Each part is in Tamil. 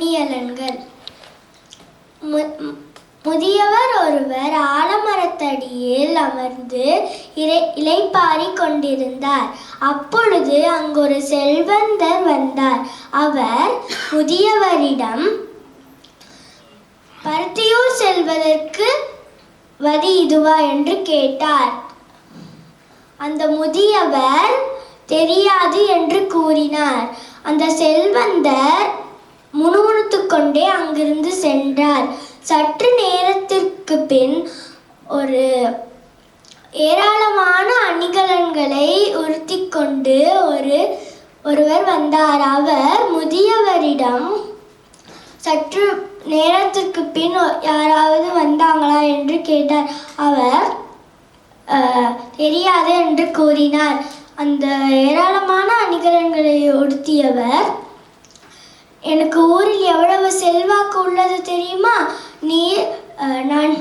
அணியலன்கள் முதியவர் ஒருவர் ஆலமரத்தடியில் அமர்ந்து இலை இலைப்பாரி கொண்டிருந்தார். அப்பொழுது அங்கொரு செல்வந்தர் வந்தார். அவர் முதியவரிடம் பருத்தியூர் செல்வதற்கு வதி இதுவா? என்று கேட்டார். அந்த முதியவர் தெரியாது என்று கூறினார். அந்த செல்வந்தர் முணுமுணுத்து கொண்டே அங்கிருந்து சென்றார். சற்று நேரத்திற்கு பின் ஒரு ஏராளமான அணிகலன்களை உறுத்தி கொண்டு ஒரு ஒருவர் வந்தார். அவர் முதியவரிடம் சற்று நேரத்திற்கு பின் யாராவது வந்தாங்களா? என்று கேட்டார். அவர் "அஹ், தெரியாது என்று கூறினார். அந்த ஏராளமான அணிகலன்களை உடுத்தியவர் எனக்கு ஊரில் எவ்வளவு செல்வாக்கு உள்ளது தெரியுமா? நீ நான்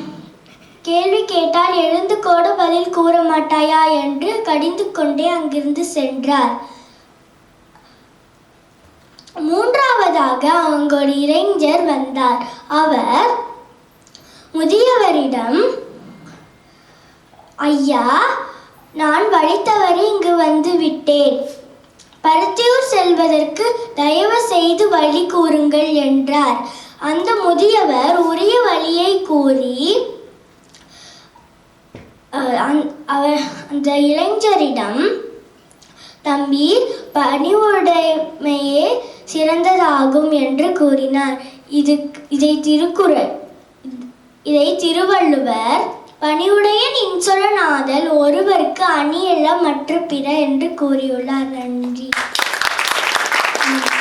கேள்வி கேட்டால் எழுந்து கூட பதில் கூற மாட்டாயா என்று கடிந்து கொண்டே அங்கிருந்து சென்றார். மூன்றாவதாக அங்கு ஒரு இளைஞர் வந்தார். அவர் முதியவரிடம் ஐயா நான் வழி தவறி இங்கு வந்து விட்டேன். பருத்தியூர் செல்வதற்கு தயவு செய்து வழி கூறுங்கள் என்றார். அந்த முதியவர் உரிய வழியை கூறி அந்த- இளைஞரிடம் தம்பி பணிவுடைமையே சிறந்ததாகும் என்று கூறினார். இது இதை திருக்குறள் இதை திருவள்ளுவர் பணிவுடை இன்சொலனாதல் ஒருவருக்கு அணியெல்லாம் மற்ற பிற என்று கூறியுள்ளார். நன்றி.